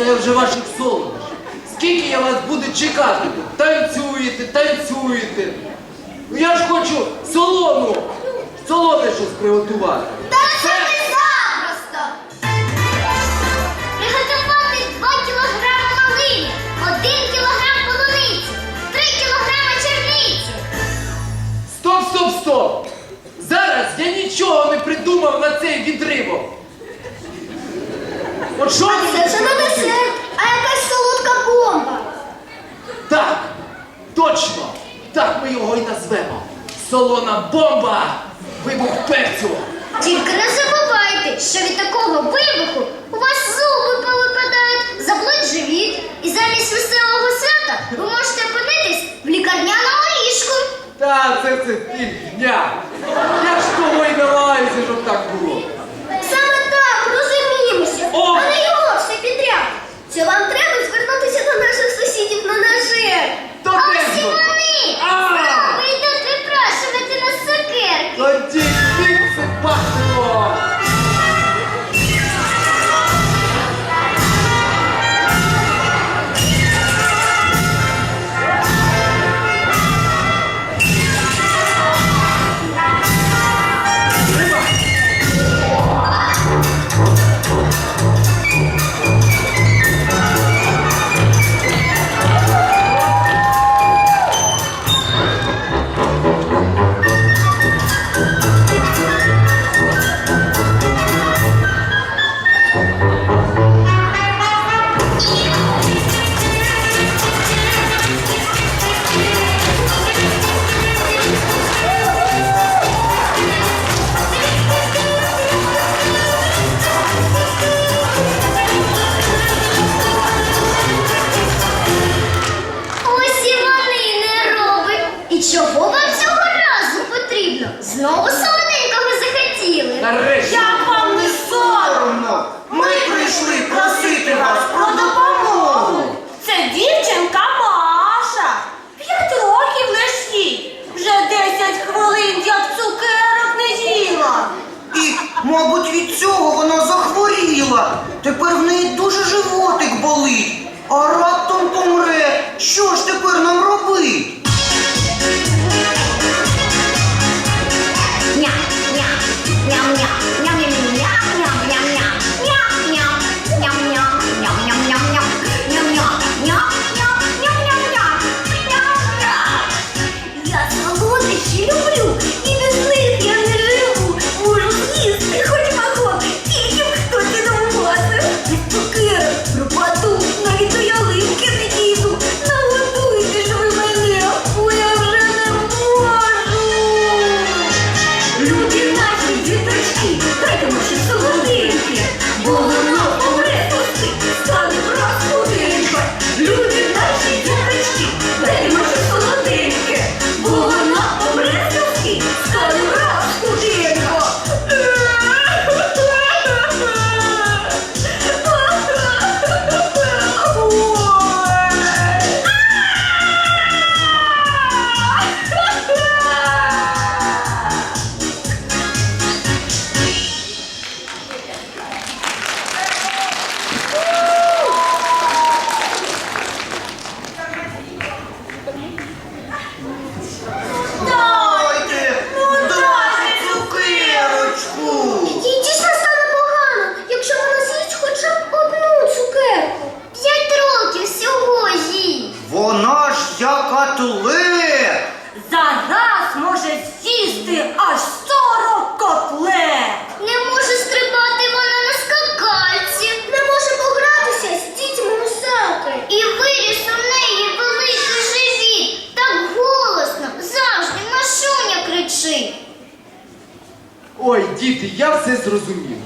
Наївся я вже ваших солодощів. Скільки я вас буду чекати? Танцюєте, танцюєте. Ну я ж хочу солону, солоне щось приготувати. Солона бомба! Вибух перцю! Тільки не забувайте, що від такого вибуху у вас зуби повипадають, заблить живіт, і замість веселого свята ви можете опинитись в лікарняному ліжку. Та це це фігня! Я Orman атлет! Зараз може з'їсти аж сорок котлет. Не може стрибати вона на скакальці, не може погратися з дітьми у саки. І виріс у неї великий живіт. Так голосно, завжди Машуня кричить. Ой, діти, я все зрозумів.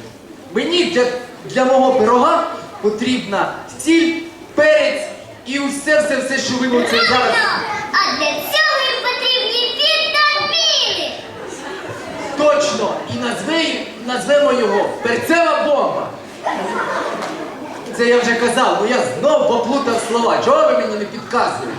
Мені для, для мого пирога потрібна сіль, перець і усе, все, все, що ви оце зараз. Для цього їм потрібні вітаміни. Точно! І назви, назвемо його перцева бомба. Це я вже казав, бо я знов поплутав слова. Чого ви мені не підказуєте?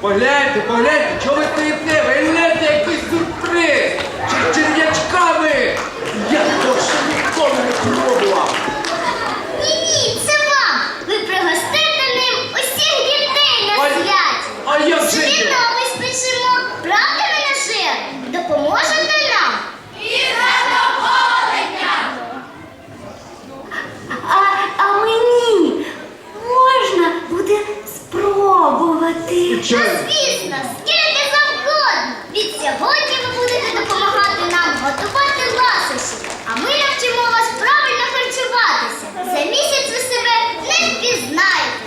Погляньте, погляньте, чого ви стоїте? Спробувати. Ну, звісно, скільки завгодно. Від сьогодні ви будете допомагати нам готувати ласощі, а ми навчимо вас правильно харчуватися. За місяць ви себе не впізнаєте.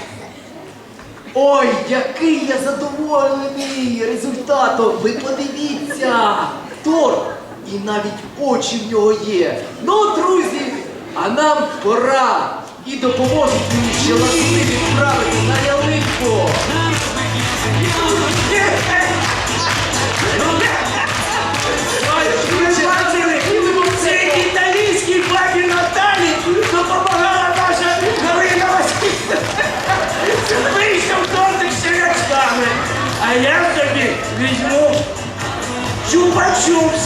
Ой, який я задоволений результатом! Ви подивіться! Торт! І навіть очі в нього є. Ну, друзі, а нам пора. І допоможуть мені ще ласти відправити на ялинку. А я собі візьму чупа-чупс,